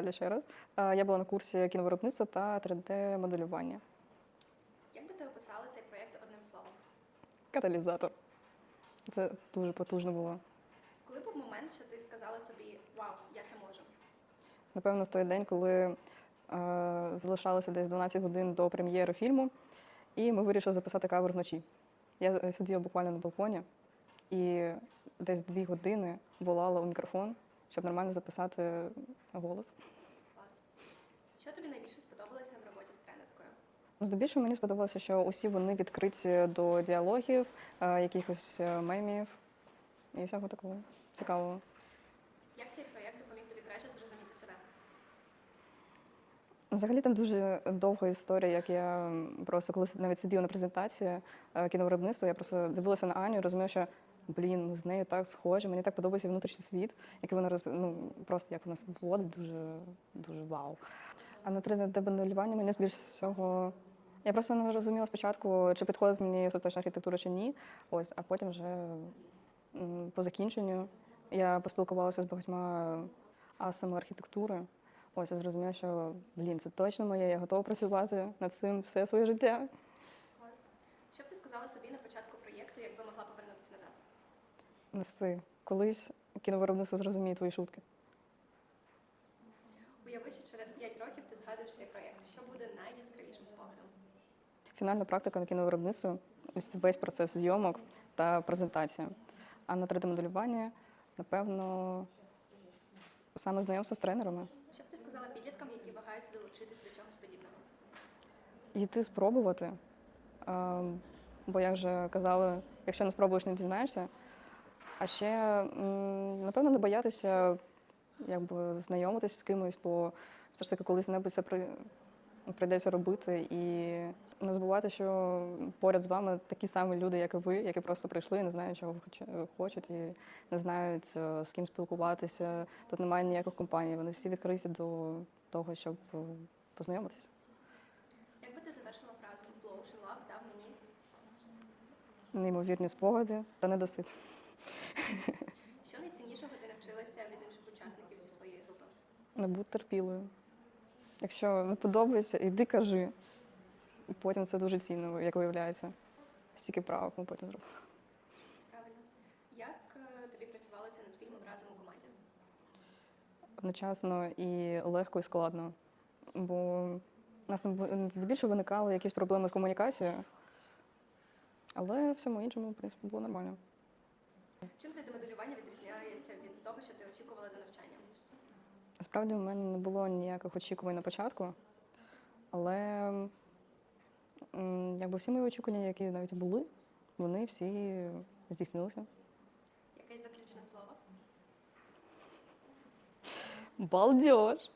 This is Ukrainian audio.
Наталя ще раз. Е, Я була на курсі кіновиробництва та 3D-моделювання. Як би ти описала цей проєкт одним словом? Каталізатор. Це дуже потужно було. Коли був момент, що ти сказала собі Вау, я це можу? Напевно, в той день, коли е, залишалося десь 12 годин до прем'єри фільму, і ми вирішили записати кавер вночі. Я сиділа буквально на балконі і десь дві години волала у мікрофон, щоб нормально записати голос. Клас. Що тобі найбільше сподобалося в роботі з тренеркою? Здебільшого мені сподобалося, що усі вони відкриті до діалогів, е, якихось е, мемів і всього такого цікавого. Як цей проєкт допоміг тобі краще зрозуміти себе? Взагалі там дуже довга історія, як я просто коли навіть сиділа на презентації е, кіновиробництва, я просто дивилася на Аню і розуміла, що блін, ми з нею так схожі, мені так подобається внутрішній світ, який вона роз... ну, просто як вона себе поводить, дуже, дуже вау. А на 3D-моделювання мені більш всього. Я просто не розуміла спочатку, чи підходить мені остаточна архітектура чи ні. Ось, а потім вже по закінченню я поспілкувалася з багатьма асами архітектури. Ось я зрозуміла, що блін, це точно моє, я готова працювати над цим все своє життя. Що б ти сказала собі на початку проєкту, якби могла повернутися назад? Неси. Колись кіновиробництво зрозуміє твої шутки. Уяви, що через 5 років ти згадуєш цей проєкт. Що буде найяскравішим спогадом? Фінальна практика на кіновиробництві, ось весь процес зйомок та презентація. А на 3D-моделювання, напевно, саме знайомство з тренерами. Що б ти сказала підліткам, які вагаються долучитись до чогось подібного? Йти спробувати. Бо, як вже казали, якщо не спробуєш, не дізнаєшся. А ще, напевно, не боятися якби, знайомитися з кимось, бо все ж таки колись-небудь це при- прийдеться робити. І не забувати, що поряд з вами такі самі люди, як і ви, які просто прийшли і не знають, чого хоч- хочуть, і не знають, е, з ким спілкуватися. Тут немає ніяких компаній. Вони всі відкриті до того, щоб познайомитися. Як ти завершила фразу Blow Love дав мені? неймовірні спогади та недосип. Що найціннішого ти навчилася від інших учасників зі своєї групи? Не будь терпілою. Якщо не подобається, іди кажи. І потім це дуже цінно, як виявляється. Стільки правок ми потім зробимо. Правильно. Як е, тобі працювалося над фільмом разом у команді? Одночасно і легко, і складно. Бо у нас здебільшого виникали якісь проблеми з комунікацією, але всьому іншому, в принципі, було нормально. Чим 3D-моделювання відрізняється від того, що ти очікувала до навчання? Насправді, у мене не було ніяких очікувань на початку, але м, якби всі мої очікування, які навіть були, вони всі здійснилися. Якесь заключне слово? Балдеж!